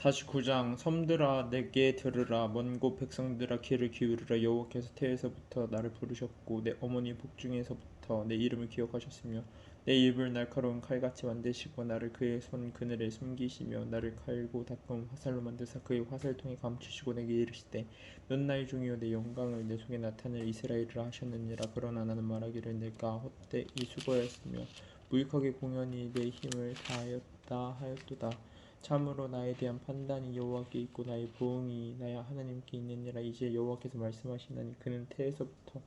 49장 섬들아 내게 들으라. 먼 곳 백성들아 귀를 기울이라. 여호와께서 태에서부터 나를 부르셨고 내 어머니 복중에서부터 내 이름을 기억하셨으며 내 입을 날카로운 칼같이 만드시고 나를 그의 손 그늘에 숨기시며 나를 칼고 닦은 화살로 만드사 그의 화살통에 감추시고 내게 이르시되 넌 나의 종이요 내 영광을 내 속에 나타낼 이스라엘이라 하셨느니라. 그러나 나는 말하기를 내가 헛되이 수고하였으며 무익하게 공연히 내 힘을 다하였다 하였도다 참으로 나에 대한 판단이 여호와께 있고 나의 보응이 나의 하나님께 있느니라. 이제 여호와께서 말씀하시나니 그는 태에서부터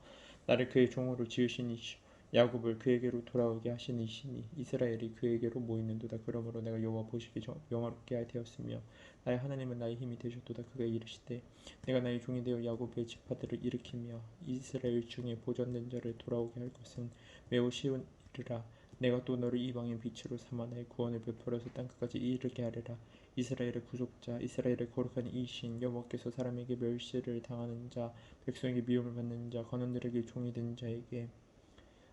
나를 그의 종으로 지으시니시오. 야곱을 그에게로 돌아오게 하시니시니 이스라엘이 그에게로 모이는도다. 그러므로 내가 여호와 보시기 영화롭게 되었으며 나의 하나님은 나의 힘이 되셨도다. 그가 이르시되 내가 나의 종이 되어 야곱의 지파들을 일으키며 이스라엘 중에 보존된 자를 돌아오게 할 것은 매우 쉬운 일이라 내가 또 너를 이방의 빛으로 삼아 나의 구원을 베풀어서 땅끝까지 이르게 하리라. 이스라엘의 구속자 이스라엘의 거룩한 이신 여호와께서 사람에게 멸시를 당하는 자 백성에게 미움을 받는 자 관원들에게 종이 된 자에게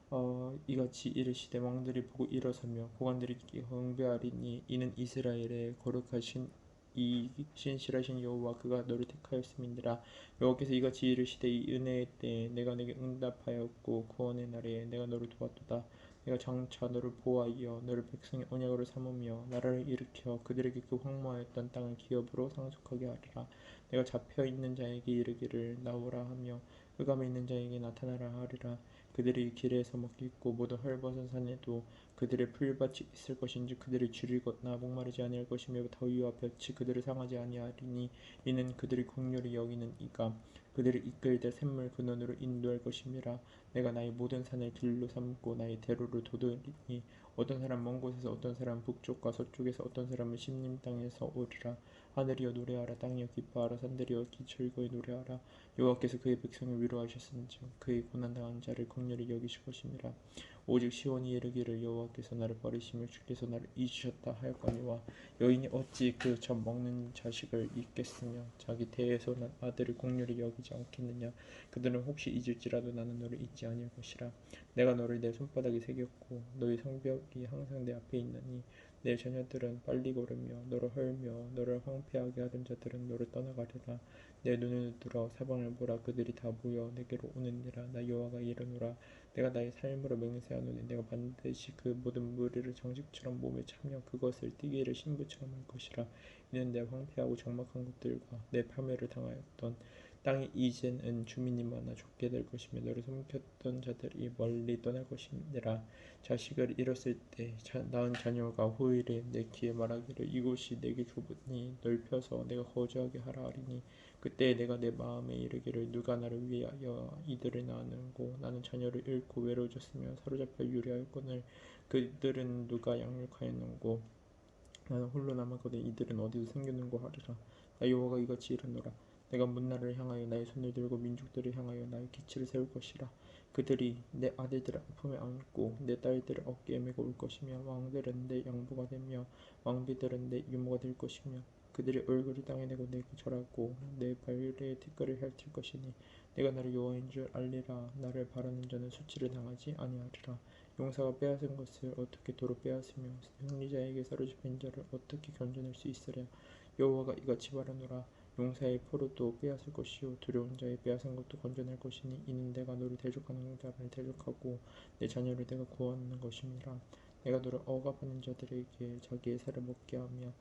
어, 이같이 이르시되 왕들이 보고 일어서며 고관들이 경배하리니 이는 이스라엘의 거룩하신 이 신실하신 여호와 그가 너를 택하였음이니라. 여호와께서 이같이 이르시되 이 은혜의 때에 내가 내게 응답하였고 구원의 날에 내가 너를 도왔도다 장차 너를 보호하여 너를 백성의 언약으로 삼으며 나라를 일으켜 그들에게 그 황무하였던 땅을 기업으로 상속하게 하리라. 내가 잡혀 있는 자에게 이르기를 나오라 하며 흑암에 있는 자에게 나타나라 하리라. 그들이 길에서 먹겠고 모든 헐벗은 산에도 그들의 풀밭이 있을 것인지 그들이 줄이 걷나 목마르지 아니할 것이며 더위와 볕이 그들을 상하지 아니하리니 이는 그들이 공률이 여기는 이가 그들을 이끌되 샘물 근원으로 인도할 것임이라 내가 나의 모든 산을 길로 삼고 나의 대로를 도드리니 어떤 사람 먼 곳에서 어떤 사람 북쪽과 서쪽에서 어떤 사람은 심림 땅에서 오리라. 하늘이여 노래하라. 땅이여 기뻐하라. 산들이여 기즐거이 노래하라. 여호와께서 그의 백성을 위로하셨은즉 그의 고난당한 자를 극렬히 여기실 것임이라 오직 시온이 이르기를 여호와께서 나를 버리시며 주께서 나를 잊으셨다 하였거니와 여인이 어찌 그 젖 먹는 자식을 잊겠으며 자기 태에서 난 아들을 공률히 여기지 않겠느냐? 그들은 혹시 잊을지라도 나는 너를 잊지 아니할 것이라. 내가 너를 내 손바닥에 새겼고 너의 성벽이 항상 내 앞에 있나니 내 자녀들은 빨리 걸으며 너를 헐며 너를 황폐하게 하던 자들은 너를 떠나가리라. 내 눈을 들어 사방을 보라. 그들이 다 모여 내게로 오느니라. 나 여호와가 이르노라 내가 나의 삶으로 맹세하노니 내가 반드시 그 모든 무리를 정식처럼 몸에 차며 그것을 띠기를 신부처럼 할 것이라. 이는 내 황폐하고 적막한 것들과 내 파멸을 당하였던 땅이 이제는 주민이 많아 좁게 될 것이며 너를 섬겼던 자들이 멀리 떠날 것이니라. 자식을 잃었을 때 자, 낳은 자녀가 후일에 내 귀에 말하기를 이곳이 내게 좁으니 넓혀서 내가 거주하게 하라 하리니 그때 내가 내 마음에 이르기를 누가 나를 위하여 이들을 낳았는고 나는 자녀를 잃고 외로워졌으며 사로잡혀 유리하였거늘 그들은 누가 양육하였는고 나는 홀로 남았거든 이들은 어디서 생겼는고 하리라. 나 여호와가 이같이 이르노라 내가 문나를 향하여 나의 손을 들고 민족들을 향하여 나의 기치를 세울 것이라. 그들이 내 아들들을 품에 안고 내 딸들을 어깨에 메고 올 것이며 왕들은 내 양보가 되며 왕비들은 내 유모가 될 것이며 그들의 얼굴을 땅에 내고 내게 절하고 내 발의 티끌을 핥을 것이니 내가 나를 여호와인 줄 알리라. 나를 바라는 자는 수치를 당하지 아니하리라. 용사가 빼앗은 것을 어떻게 도로 빼앗으며 승리자에게 사로잡힌 자를 어떻게 견뎌낼 수 있으랴? 여호와가 이같이 말하노라 용사의 포로도 빼앗을 것이요 두려운 자의 빼앗은 것도 건져낼 것이니 이는 내가 너를 대적하는 자를 대적하고 내 자녀를 내가 구원하는 것임이라 내가 너를 억압하는 자들에게 자기의 살을 먹게 하며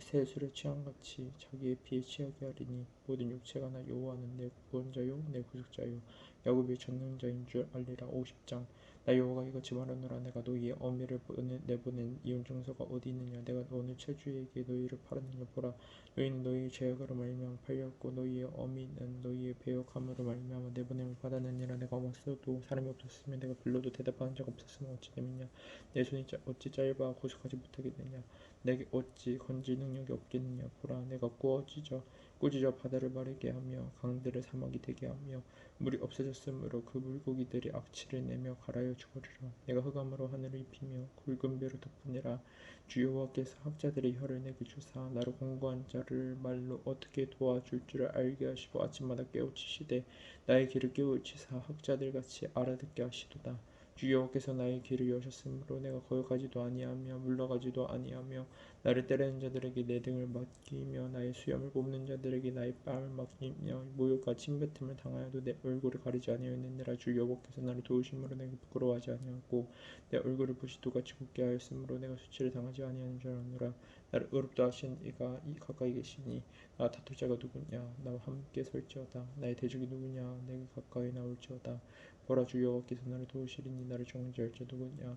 새 술에 취함같이 자기의 피에 취하게 하리니 모든 육체가 나 여호와는 내 구원자요 내 구속자요 야곱의 전능자인 줄 알리라. 50장 나 여호와가 이같이 말하노라. 내가 너희의 어미를 내보낸 이혼 정서가 어디 있느냐? 내가 어느 체주에게 너희를 팔았느냐? 보라 너희는 너희의 죄악으로 말미암아 팔렸고 너희의 어미는 너희의 배역함으로 말미암아 내보냄을 받았느니라. 내가 왔어도 사람이 없었으면 내가 불러도 대답하는 자가 없었으면 어찌 됨이냐? 내 손이 어찌 짧아 고속하지 못하겠느냐? 내게 어찌 건질 능력이 없겠느냐? 보라 내가 꾸어지져 꾸짖어 바다를 마르게 하며 강들을 사막이 되게 하며 물이 없어졌으므로 그 물고기들이 악취를 내며 갈아여 죽으리라. 내가 흑암으로 하늘을 입히며 굵은 배로 덮으니라. 주 여호와께서 학자들의 혀를 내게 주사 나를 공부한 자를 말로 어떻게 도와줄 줄을 알게 하시고 아침마다 깨우치시되 나의 길을 깨우치사 학자들같이 알아듣게 하시도다 주 여호와께서 나의 길을 여셨으므로 내가 거역하지도 아니하며 물러가지도 아니하며 나를 때리는 자들에게 내 등을 맡기며 나의 수염을 뽑는 자들에게 나의 뺨을 맡기며 모욕과 침뱉음을 당하여도 내 얼굴을 가리지 아니하였느니라. 주 여호와께서 나를 도우심으로 내가 부끄러워하지 아니하고 내 얼굴을 부시도같이 굳게 하였으므로 내가 수치를 당하지 아니하는 줄 아노라. 나를 의롭다 하신 이가 이 가까이 계시니 나 다툴 자가 누구냐? 나와 함께 설지어다. 나의 대적이 누구냐? 내게 가까이 나올지어다 보라 주 여호와께서 나를 도우시리니? 나를 정죄할 자 누구냐?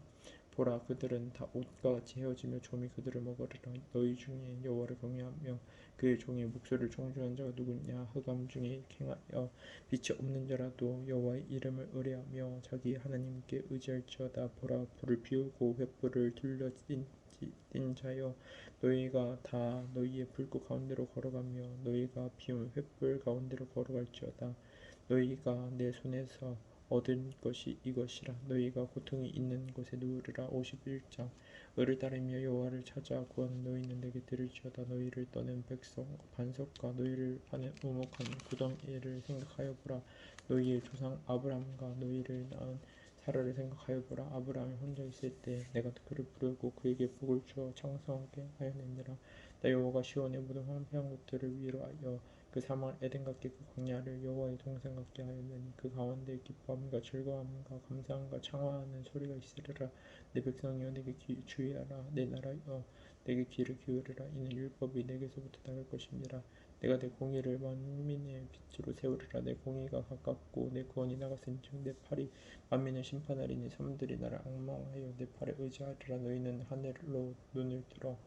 보라 그들은 다 옷과 같이 헤어지며 좀이 그들을 먹으리라. 너희 중에 여호와를 경외하며 그의 종의 목소리를 청중한 자가 누구냐? 흑암 중에 행하여 빛이 없는 자라도 여호와의 이름을 의뢰하며 자기 하나님께 의지할지어다. 보라 불을 피우고 횃불을 뛴, 뛴 자여 너희가 다 너희의 불꽃 가운데로 걸어가며 너희가 피운 횃불 가운데로 걸어갈지어다. 너희가 내 손에서 얻은 것이 이것이라. 너희가 고통이 있는 곳에 누우리라. 51장. 을을 따르며 여호와를 찾아 구하는 너희는 내게 들을지어다. 너희를 떠는 백성 반석과 너희를 파는 우목한 구덩이를 생각하여 보라. 너희의 조상 아브라함과 너희를 낳은 사라를 생각하여 보라. 아브라함이 혼자 있을 때 내가 그를 부르고 그에게 복을 주어 창성하게 하였느니라. 나 여호와가 시온의 모든 황폐한 곳들을 위로하여 그 사망을 에덴 같게 그 광야를 여호와의 동산 같게 하였느니 그 가운데 기뻐함과 즐거움과 감사함과 창화하는 소리가 있으리라. 내 백성이여 내게 귀, 주의하라. 내 나라여 내게 귀를 기울이라. 이는 율법이 내게서부터 나갈 것이니라 내가 내 공의를 만민의 빛으로 세우리라. 내 공의가 가깝고 내 구원이 나갔은즉 내 팔이 만민을 심판하리니 섬들이 나를 악망하여 내 팔에 의지하리라. 너희는 하늘로 눈을 들어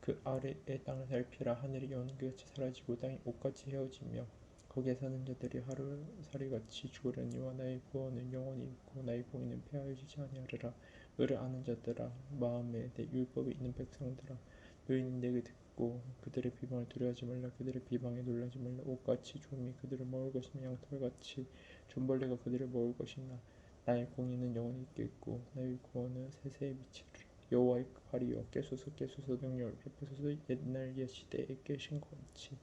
그 아래의 땅을 살피라. 하늘이 연기같이 사라지고 땅이 옷같이 헤어지며 거기에 사는 자들이 하루살이같이 죽으려니와 나의 구원은 영원히 있고 나의 공의는 폐하여지지 아니하리라. 너를 아는 자들아 마음에 내 율법이 있는 백성들아 너희는 내게 듣고 그들의 비방을 두려워하지 말라. 그들의 비방에 놀라지 말라. 옷같이 좀이 그들을 먹을 것이며 양털같이 존벌레가 그들을 먹을 것이나 나의 공의는 영원히 있겠고 나의 구원은 세세에 미치리라 여호와의 발이여 깨소서 깨소서 능력을 베푸소서. 옛날 옛 시대에 깨신 것 같이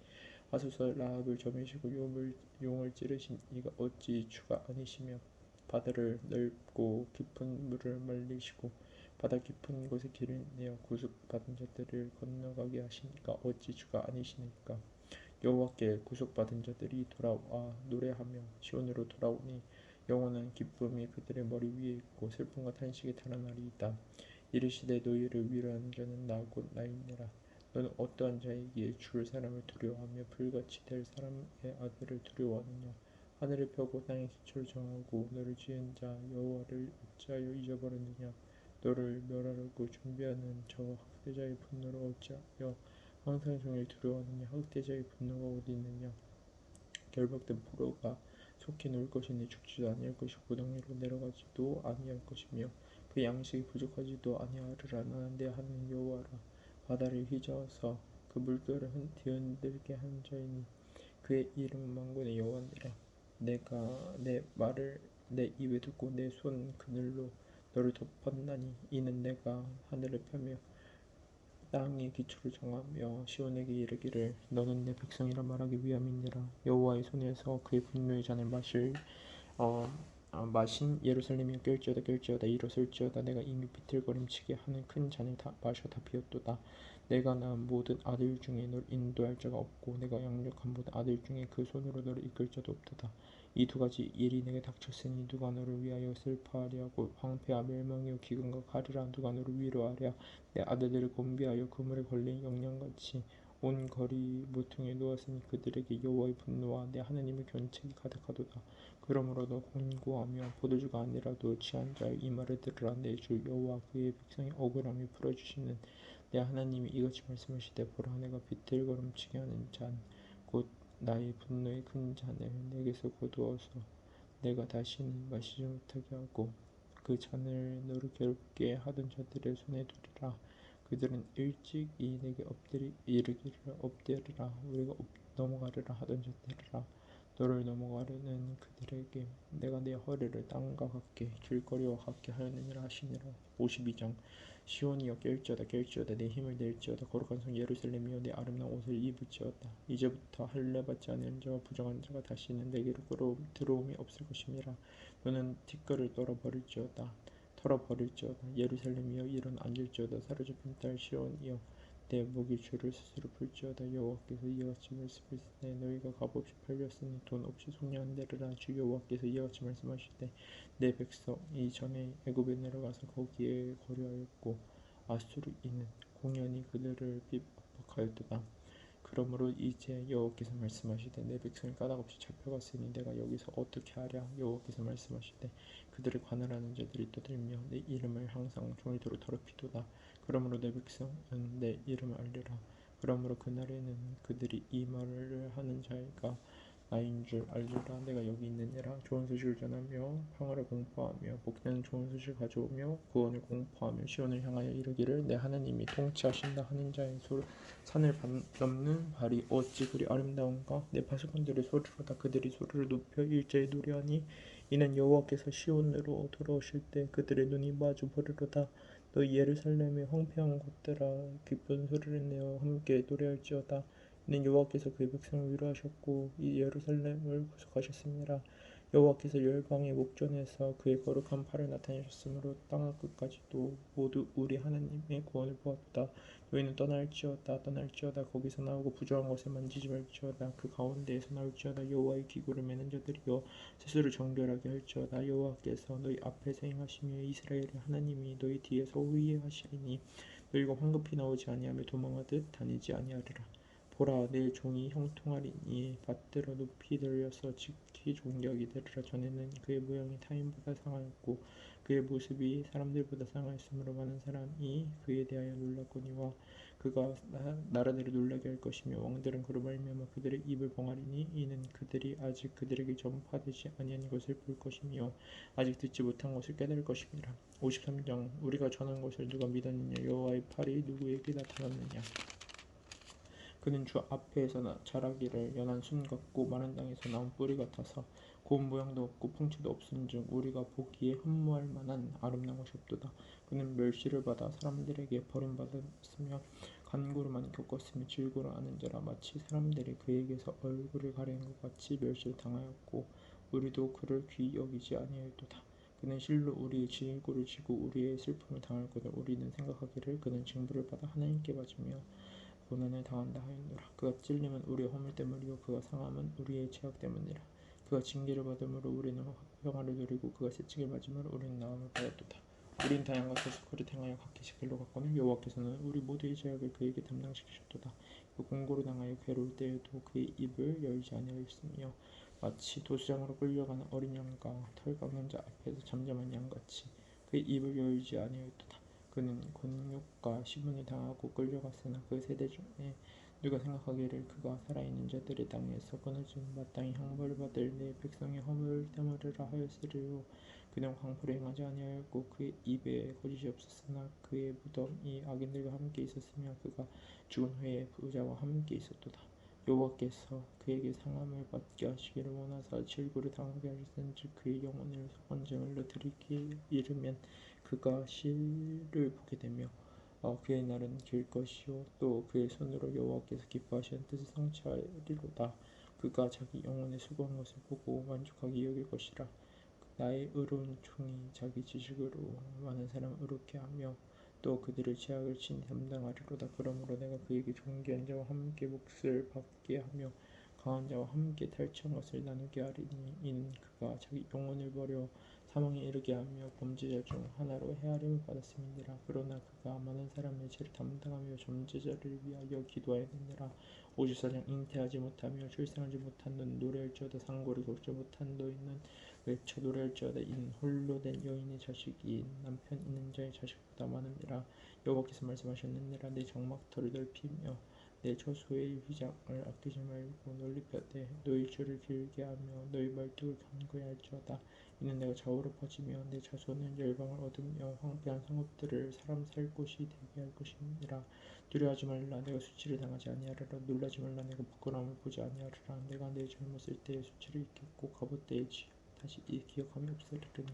하소서. 라합을 점이시고 용을, 용을 찌르신 이가 어찌 주가 아니시며 바다를 넓고 깊은 물을 말리시고 바다 깊은 곳에 길을 내어 구속받은 자들을 건너가게 하시니까 어찌 주가 아니시니까. 여호와께 구속받은 자들이 돌아와 노래하며 시온으로 돌아오니 영원한 기쁨이 그들의 머리 위에 있고 슬픔과 탄식이 달아나리이다. 이르시되 너희를 위로하는 자는 나 곧 나이니라. 너는 어떠한 자에게 줄 사람을 두려워하며 불같이 될 사람의 아들을 두려워하느냐? 하늘을 펴고 땅의 기초를 정하고 너를 지은 자 여호와를 어찌하여 잊어버렸느냐? 너를 멸하려고 준비하는 저 학대자의 분노를 어찌하여 항상 종일 두려워하느냐? 학대자의 분노가 어디 있느냐? 결박된 포로가 속히 놀 것이니 죽지도 아니할 것이고 구덩이로 내려가지도 아니할 것이며 그 양식이 부족하지도 아니하리라. 나는 내 하나님 여호와라. 바다를 휘저어서 그 물결을 뒤흔들게 한 자이니 그의 이름은 만군의 여호와니라. 내가 내 말을 내 입에 듣고 내 손 그늘로 너를 덮었나니 이는 내가 하늘을 펴며 땅의 기초를 정하며 시온에게 이르기를 너는 내 백성이라 말하기 위함이니라. 여호와의 손에서 그의 분노의 잔을 마실 어, 아, 마신 예루살렘이 깰지어다 깰지어다 일어설지어다. 내가 이미 비틀거림치게 하는 큰 잔을 다 마셔 다 비었도다. 내가 낳은 모든 아들 중에 너를 인도할 자가 없고 내가 양육한 모든 아들 중에 그 손으로 너를 이끌 자도 없도다. 이 두 가지 일이 내게 닥쳤으니 누가 너를 위하여 슬퍼하랴고 황폐와 멸망이요 기근과 가리라. 누가 너를 위로하랴. 내 아들들을 곤비하여 그물에 걸린 영양같이 온 거리 모퉁이에 누웠으니 그들에게 여호와의 분노와 내 하나님의 견책이 가득하도다. 그러므로 너 권고하며 포도주가 아니라도 취한 자의 이 말을 들으라. 내 주 여호와 그의 백성의 억울함이 풀어주시는 내 하나님이 이같이 말씀하시되 보라 내가 비틀거름치게 하는 잔 곧 나의 분노의 큰 잔을 내게서 거두어서 내가 다시는 마시지 못하게 하고 그 잔을 너를 괴롭게 하던 자들의 손에 두리라 그들은 일찍이 내게 엎드리 이르기를 엎드리라. 우리가 넘어가리라 하던 자들이라. 너를 넘어가려는 그들에게 내가 내 허리를 땅과 같게 길거리와 같게 하였느니라 하시니라. 52장. 시온이여 깰지어다 깰지어다. 내 힘을 낼지어다. 거룩한 성 예루살렘이여 내 아름다운 옷을 입을지어다. 이제부터 할례받지 않은 자와 부정한 자가 다시는 내게로 들어옴이 없을 것임이라 너는 티끌을 떨어버릴지어다 털어버릴지어다. 예루살렘이여 일어나 앉을지어다. 사로잡힌 딸 시온이여 내 목이 줄을 스스로 풀지어다. 여호와께서 이같이 말씀하시되 너희가 값없이 팔렸으니 돈 없이 속량한 데르라. 주 여호와께서 이같이 말씀하시되 내 백성이 전에 애굽에 내려가서 거기에 거류하였고 아수르인은 공연히 그들을 핍박하였도다 그러므로 이제 여호와께서 말씀하시되 내 백성이 까닭없이 잡혀갔으니 내가 여기서 어떻게 하랴? 여호와께서 말씀하시되 그들을 관할하는 자들이 떠들며 내 이름을 항상 종이도록 더럽히도다. 그러므로 내 백성은 내 이름을 알리라. 그러므로 그날에는 그들이 이 말을 하는 자가 나인 줄 알리라. 내가 여기 있느니라 좋은 소식을 전하며 평화를 공포하며 복되는 좋은 소식을 가져오며 구원을 공포하며 시온을 향하여 이르기를 내 하나님이 통치하신다 하는 자의 소 산을 반- 넘는 발이 어찌 그리 아름다운가? 내 파수꾼들의 소리로다 그들이 소리를 높여 일제히 노래하니 이는 여호와께서 시온으로 돌아오실 때 그들의 눈이 마주 보리로다. 너희 예루살렘의 황폐한 곳들아 기쁜 소리를 내어 함께 노래할지어다 이는 여호와께서 그의 백성을 위로하셨고 이 예루살렘을 구속하셨습니다. 여호와께서 열방의 목전에서 그의 거룩한 팔을 나타내셨으므로 땅 끝까지도 모두 우리 하나님의 구원을 보았다. 너희는 떠날지어다 떠날지어다 거기서 나오고 부정한 것을 만지지 말지어다 그 가운데에서 나올지어다 여호와의 기구를 매는 자들이여 스스로 정결하게 할지어다 여호와께서 너희 앞에서 행하시며 이스라엘의 하나님이 너희 뒤에서 후회하시리니 너희가 황급히 나오지 아니하며 도망하듯 다니지 아니하리라. 보라 내 종이 형통하리니 받들어 높이 들려서 지키 존경이 되리라. 전에는 그의 모양이 타인보다 상하였고 그의 모습이 사람들보다 상하였으므로 많은 사람이 그에 대하여 놀랐거니와 그가 나- 나라들을 놀라게 할 것이며 왕들은 그로 말미암아 그들의 입을 봉하리니 이는 그들이 아직 그들에게 전파되지 아니한 것을 볼 것이며 아직 듣지 못한 것을 깨달을 것임이라 53장 우리가 전한 것을 누가 믿었느냐? 여호와의 팔이 누구에게 나타났느냐 그는 주 앞에서 나- 자라기를 연한 순 같고 마른 땅에서 나온 뿌리 같아서 고운 모양도 없고 풍채도 없은즉 우리가 보기에 흠모할 만한 아름다운 것이 없도다. 그는 멸시를 받아 사람들에게 버림받았으며 간구를 겪었으며 질고를 아는 자라 마치 사람들이 그에게서 얼굴을 가리는 것 같이 멸시를 당하였고 우리도 그를 귀히 여기지 아니하였도다. 그는 실로 우리의 질고를 지고 우리의 슬픔을 당할 것을 우리는 생각하기를 그는 징벌을 받아 하나님께 맞으며 고난을 당한다 하였노라. 그가 찔림은 우리의 허물 때문이요 그가 상함은 우리의 죄악 때문이라. 그가 징계를 받음으로 우리는 평화를 누리고 그가 채찍을 맞음으로 우리는 나음을 받았도다. 우리는 다양 같아서 그를 행하여 각기 길로 갔거늘 여호와께서는 우리 모두의 죄악을 그에게 담당시키셨도다. 그 공고로 당하여 괴로울 때에도 그의 입을 열지 아니하였으며 마치 도수장으로 끌려가는 어린 양과 털 깎는 자 앞에서 잠잠한 양같이 그의 입을 열지 아니하였도다. 그는 권욕과 시분을 당하고 끌려갔으나 그 세대 중에 누가 생각하기를 그가 살아있는 자들의 땅에서 끊어진 마땅히 형벌을 받을 내 백성의 허물 때문이라 하였으리요. 그는 광포를 행하지 아니하였고 그의 입에 거짓이 없었으나 그의 무덤이 악인들과 함께 있었으며 그가 죽은 후에 부자와 함께 있었도다 여호와께서 그에게 상함을 받게 하시기를 원하사 질고를 당하게 하셨은즉 그의 영혼을 헌증을 드리기 이르면 그가 실을 보게 되며 어, 그의 날은 길 것이요 또 그의 손으로 여호와께서 기뻐하시는 뜻을 성취하리로다. 그가 자기 영혼의 수고한 것을 보고 만족하게 여길 것이라. 나의 의로운 종이 자기 지식으로 많은 사람을 의롭게 하며 또 그들의 죄악을 친히 담당하리로다. 그러므로 내가 그에게 존귀한 자와 함께 몫을 받게 하며 강한 자와 함께 탈취한 것을 나누게 하리니 이는 그가 자기 영혼을 버려 사망에 이르게 하며 범죄자 중 하나로 헤아림을 받았음이니라. 그러나 그가 많은 사람의 죄를 담당하며 범죄자를 위하여 기도하였느니라. 오주사장 잉태하지 못하며 출생하지 못한 너는 노래할지어다 상고를 겪지 못한 너희는 외쳐 노래할지어다. 이는 홀로 된 여인의 자식이 남편 있는 자의 자식보다 많음이라. 여호와께서 말씀하셨느니라. 내 장막터를 넓히며 내 처소의 휘장을 아끼지 말고 널리 펴되 너희 줄을 길게 하며 너희 말뚝을 견고히 할지어다 이는 내가 좌우로 퍼지며 내 자손은 열방을 얻으며 황폐한 성읍들을 사람 살 곳이 되게 할 것이니라. 두려워하지 말라. 내가 수치를 당하지 아니하리라. 놀라지 말라. 내가 부끄러움을 보지 아니하리라. 내가 내 젊었을 때의 수치를 잊겠고 때의 지 다시 이 기억함이 없으리니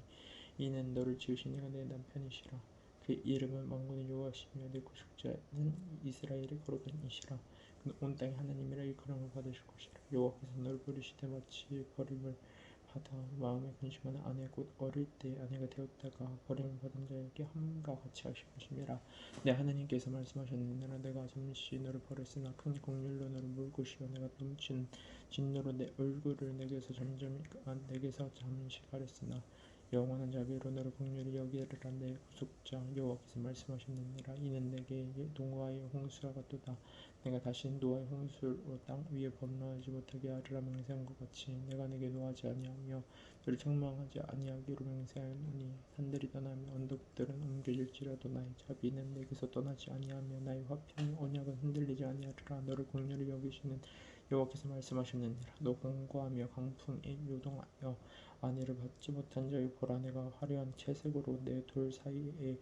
이는 너를 지으신 이가 내 남편이시라. 그 이름은 만군의 여호와시며 내 구속자는 이스라엘의 거룩한 이시라. 그는 온 땅의 하나님이라 일컬음을 받으실 것이라. 여호와께서 너를 부르시되 마치 버림을 하다 마음에 근심하는 아내 곧 어릴 때 아내가 되었다가 버림받은 자에게 함과 같이 하실 것임이라 내 하나님께서 말씀하셨느니라 내가 잠시 너를 버렸으나 큰 공률로 너를 물 것이요 내가 넘친 진노로 내 얼굴을 내게서 점점 아, 내게서 잠시 가렸으나 영원한 자비로 너를 공률히 여기리라. 내 구속자 여호와께서 말씀하셨느니라. 이는 내게 노아의 홍수와 같도다. 내가 다시 노아의 홍수로 땅 위에 범람하지 못하게 하리라 맹세한 것 같이 내가 내게 노하지 아니하며 너를 책망하지 아니하기로 맹세하노니 산들이 떠나며 언덕들은 옮겨질지라도 나의 자비는 내게서 떠나지 아니하며 나의 화평 언약은 흔들리지 아니하리라. 너를 공률히 여기시는 여호와께서 말씀하셨느니라. 너 공고하며 강풍에 요동하여 아내를 받지 못한 자의 보라 내가 화려한 채색으로 내 돌 사이에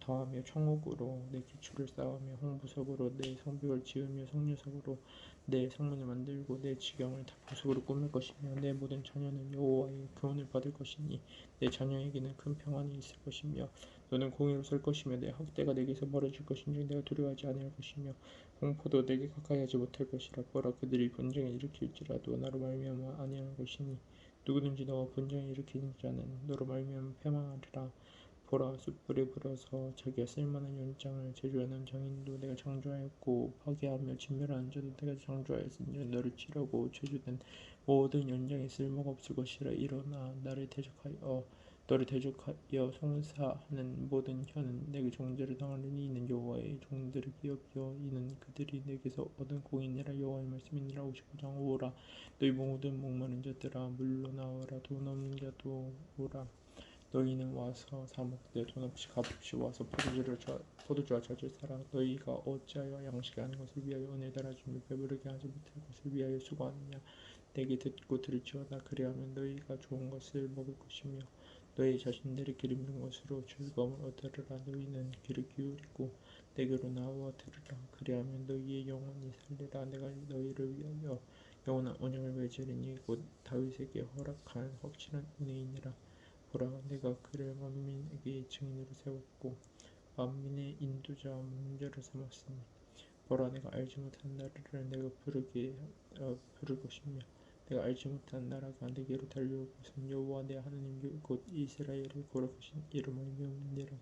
더하며 청옥으로 내 기초를 쌓으며 홍보석으로 내 성벽을 지으며 성류석으로 내 성문을 만들고 내 지경을 다 보석으로 꾸밀 것이며 내 모든 자녀는 여호와의 교훈을 받을 것이니 내 자녀에게는 큰 평안이 있을 것이며 너는 공의로 설 것이며 내 학대가 내게서 멀어질 것인지 내가 두려워하지 아니할 것이며 공포도 내게 가까이 하지 못할 것이라 보라. 그들이 분쟁을 일으킬지라도 나로 말미암아 아니할 것이니 누구든지 너와 분쟁을 일으키는 자는 너로 말미암아 패망하리라. 보라 숯불에 불어서 자기가 쓸만한 연장을 제조하는 장인도 내가 창조하였고 파괴하며 진멸하는 자도 내가 창조하였으니 너를 치려고 제조된 모든 연장이 쓸모가 없을 것이라. 일어나 나를 대적하여 너를 대적하여 송사하는 모든 혀는 내게 정죄를 당하느니 이는 여호와의 종들을 기억하여 이는 그들이 내게서 얻은 공인이라 여호와의 말씀이니라. 59장 오라. 너희 모든 목마른 자들아 물러나와라. 돈 없는 자도 오라. 너희는 와서 사먹되 돈 없이 값없이 와서 포도주를 저, 포도주와 젖을 사라. 너희가 어찌하여 양식이 아닌 것을 위하여 은혜 달아주며 배부르게 하지 못할 것을 위하여 수고하느냐? 내게 듣고 들을지어다 그리하면 너희가 좋은 것을 먹을 것이며 너희 자신들이 기름진 것으로 즐거움을 얻으리라. 너희는 귀를 기울이고 내게로 나와 들으라. 그리하면 너희의 영혼이 살리라. 내가 너희를 위하여 영원한 언약을 맺으리니 곧 다윗에게 허락한 확실한 은혜이니라. 보라 내가 그를 만민에게 증인으로 세웠고 만민의 인도자 문제를 삼았으니 보라 내가 알지 못한 나라를 내가 부르게 어, 부를 것이며 내가 알지 못한 나라가 내게로 것은 여호와 내 하나님 곧 이스라엘을 거룩하신 이름을 명하니라.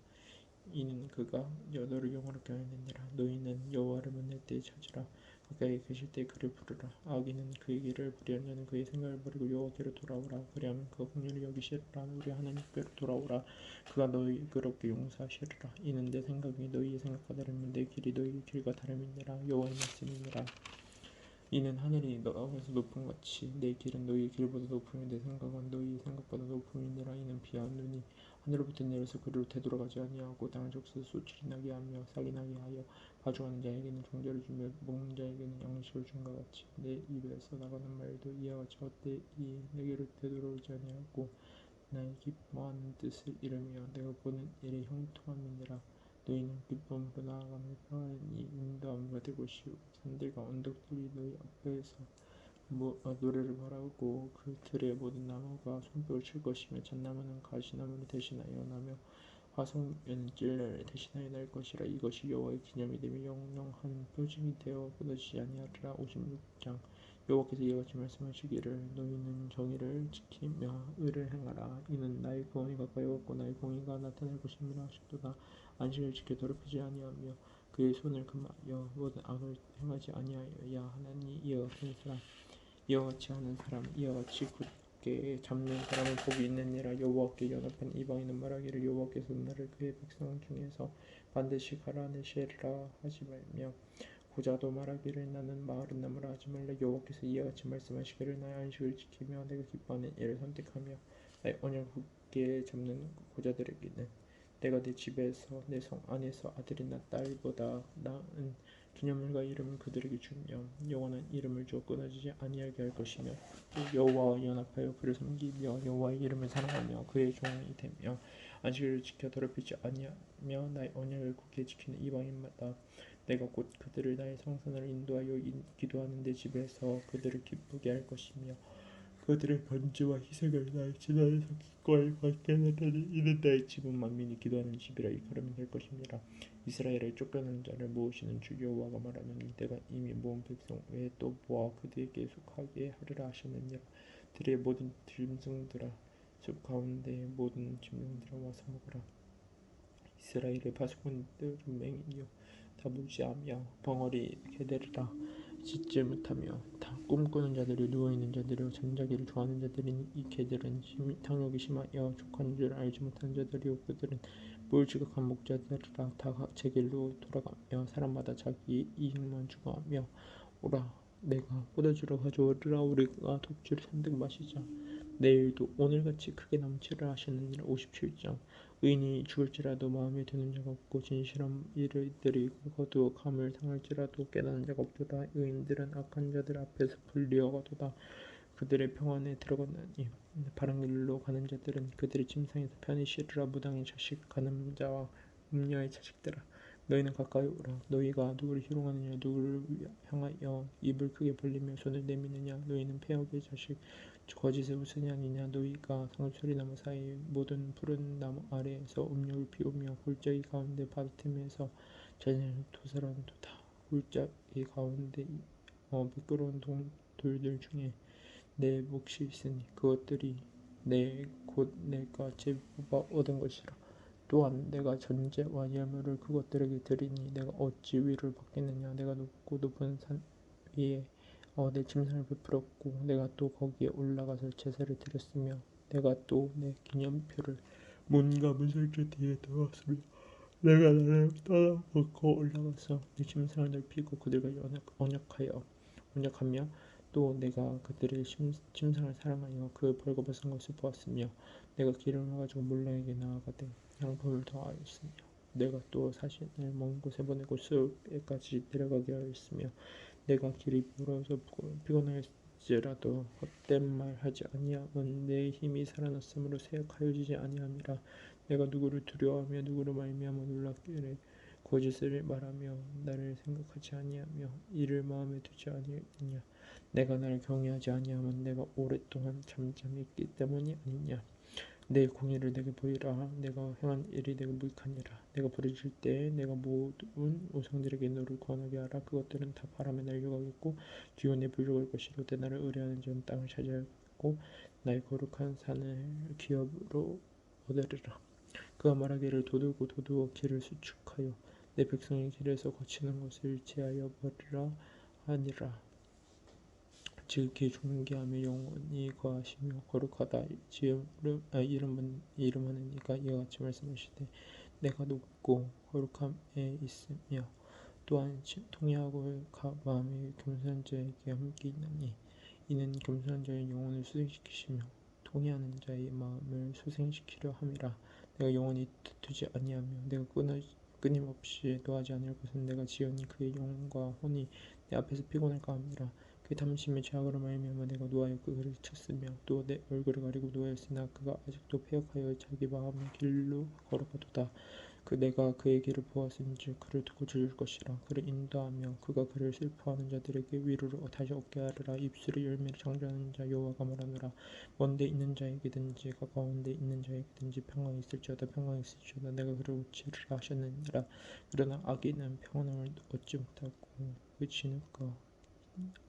이는 그가 너를 영원하게 하느니라. 너희는 여호와를 만날 때 찾으라. 가까이 계실 때 그를 부르라. 악인은 그의 길을 자는 그의 생각을 버리고 여호와께로 돌아오라. 그리하면 그가 긍휼히 여기시리라. 우리 하나님께로 돌아오라. 그가 너희 그렇게 용서하시리라. 이는 내 생각이 너희의 생각과 다르면 내 길이 너희의 길과 다름이니라. 여호와의 말씀이니라 이는 하늘이 너에서 높은 같이 내 길은 너희의 길보다 높으며 내 생각은 너희의 생각보다 높음이니라. 이는 눈이 하늘로부터 내려서 그리로 되돌아가지 아니하고 땅을 적셔서 소출이 나게 하며 싹이 나게 하여 가져가는 자에게는 종자를 주며 먹는 자에게는 양식을 준것 같이 내 입에서 나가는 말도 이와 같이 헛되이 내게로 되돌아오지 아니하고 나의 기뻐하는 뜻을 이루며 내가 보는 일의 형통함이니라 너희는 기쁨으로 나아가며 평안히 인도함을 받을 것이요 산들과 언덕들이 너희 앞에서 뭐, 어, 노래를 바라고 그 들의 모든 나무가 손뼉을 칠 것이며 잣나무는 가시나무를 대신하여 나며 화성에는 찔레를 대신하여 날 것이라 이것이 여호와의 기념이 되며 영영한 표징이 되어 끊어지지 아니하리라. 56장. 여호와께서 이와 같이 말씀하시기를 너희는 정의를 지키며 의를 행하라. 이는 나의 구원이 가까이 왔고 나의 공의가 나타날 것임이라 하셨도다 안식을 지켜 더럽히지 아니하며 그의 손을 금하여 모든 악을 행하지 아니하여야 하나니 이와 같은 사람 이와 같이 하는 사람 이와 같이 굳게 잡는 사람은 복이 있느니라. 여호와께 연합한 이방인은 말하기를 여호와께서 나를 그의 백성 중에서 반드시 갈아내시리라 하지 말며 고자도 말하기를 나는 마을은 나무라 하지 말라. 여호와께서 이와 같이 말씀하시기를 나의 안식을 지키며 내가 기뻐하는 일을 선택하며 나의 언약을 굳게 잡는 고자들에게는 내가 내 집에서 내 성 안에서 아들이나 딸보다 나은 기념물과 이름을 그들에게 주며 영원한 이름을 주어 끊어지지 아니하게 할 것이며 여호와와 연합하여 그를 섬기며 여호와의 이름을 사랑하며 그의 종이 되며 안식일을 지켜 더럽히지 아니하며 나의 언약을 굳게 지키는 이방인마다 내가 곧 그들을 나의 성산으로 인도하여 기도하는 내 집에서 그들을 기쁘게 할 것이며 그들의 번제와 희생을 나의 지난에서 기꺼이 받게 하려니 이는 나의 집은 만민이 기도하는 집이라 이카름이 될 것입니다. 이스라엘을 쫓겨난 자를 모으시는 주 여호와가 말하노니 내가 이미 모은 백성 외에 또 모아 그들에게 속하게 하리라 하셨느니라. 들의 모든 짐승들아 숲 가운데의 모든 짐승들아 와서 먹으라. 이스라엘의 파수꾼들은 맹인이요 다 무지하며 벙어리 개들이라 짖지 못하며 다 꿈꾸는 자들이 누워있는 자들이요 잠자기를 좋아하는 자들인 이 개들은 심, 탕욕이 심하여 족한 줄 알지 못하는 자들이요 그들은 뭘 지각한 목자들이라 다 제 길로 돌아가며 사람마다 자기 이익만 추구하며 오라 내가 꽂아주러 가져오리라 우리가 독주를 잔뜩 마시자 내일도 오늘같이 크게 넘치라 하시느니라. 57장. 의인이 죽을지라도 마음에 드는 자가 없고 진실한 일들이 거두어 감을 당할지라도 깨닫는 자가 없도다. 의인들은 악한 자들 앞에서 불리어가도다. 그들의 평안에 들어가나니 바른 길로 가는 자들은 그들의 침상에서 편히 쉬리라. 무당의 자식 가늠자와 음녀의 자식들아 너희는 가까이 오라. 너희가 누구를 희롱하느냐? 누구를 향하여 입을 크게 벌리며 손을 내미느냐? 너희는 폐역의 자식 거짓을 웃으니 아니냐? 너희가 상수리 나무 사이 모든 푸른 나무 아래에서 음욕을 피우며 골짜기 가운데 바다틈에서 자신을 도살한도다. 골짜기 가운데 어, 미끄러운 동, 돌들 중에 내 몫이 있으니 그것들이 내 곧 내가 제보바 얻은 것이라 또한 내가 전제와 예물을 그것들에게 드리니 내가 어찌 위를 받겠느냐? 내가 높고 높은 산 위에 어, 내 침상을 베풀었고 내가 또 거기에 올라가서 제사를 드렸으며 내가 또 내 기념표를 문과 문설주 뒤에 넣었으며 내가 나를 떠나 먹고 올라가서 내 침상을 넓히고 그들과 언약, 언약 하여 언약하며 또 내가 그들의 심, 침상을 사랑하여 그 벌거벗은 것을 보았으며 내가 기름을 가지고 몰라에게 나아가되 양품을 더하였으며 내가 또 사신을 먼 곳에 보내고 숲에까지 데려가게 하였으며 내가 길이 멀어서 피곤할지라도 헛된 말 하지 아니함은 내 힘이 살아났으므로 세약하여지지 아니함이라. 내가 누구를 두려워하며 누구를 말미암아 놀랍기를 거짓을 말하며 나를 생각하지 아니하며 이를 마음에 두지 아니하느냐. 내가 나를 경외하지 아니함은 내가 오랫동안 잠잠했기 때문이 아니냐 내 공의를 내게 보이라. 내가 행한 일이 내게 무익하니라. 내가 부르짖을 때에 내가 모든 우상들에게 너를 구원하게 하라. 그것들은 다 바람에 날려가겠고 기온에 불려갈 것이로되 나를 의뢰하는 자는 땅을 차지하겠고 나의 거룩한 산을 기업으로 얻으리라. 그가 말하기를 도둑고 도둑어 길을 수축하여 내 백성의 길에서 거치는 것을 제하여 버리라 하니라 지극히 존귀하며 영원히 거하시며 거룩하다. 지음 아, 이름은 이름하는 이가 이와 같이 말씀하시되 내가 높고 거룩함에 있으며 또한 통회하고 마음이 겸손한 자에게 함께 있나니 이는 겸손한 자의 영혼을 수생시키시며 통회하는 자의 마음을 수생시키려 함이라. 내가 영원히 두지 아니하며 내가 끊어, 끊임없이 노하지 아니할 것은 내가 지연히 그의 영혼과 혼이 내 앞에서 피곤할까 함이라 그 탐심의 죄악으로 말미암아 내가 노하여 그를 쳤으며 또 내 얼굴을 가리고 노하였으나 그가 아직도 패역하여 자기 마음의 길로 걸어가도다. 그 내가 그의 길을 보았은즉 그를 두고 죽일 것이라. 그를 인도하며 그가 그를 슬퍼하는 자들에게 위로를 다시 얻게 하리라. 입술의 열매를 창조하는 자 여호와가 말하노라. 먼데 있는 자에게든지 가까운 데 있는 자에게든지 평강이 있을지어다. 평강이 있을지어다. 내가 그를 고치리라 하셨느니라. 그러나 악인은 평안함을 얻지 못하고 그 진흙과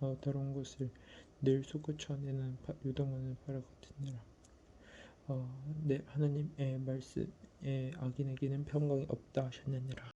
어, 더러운 것을 늘 솟구쳐내는 유동하는 바라 같으니라. 어, 네, 하나님의 말씀에 악인에게는 평강이 없다 하셨느니라.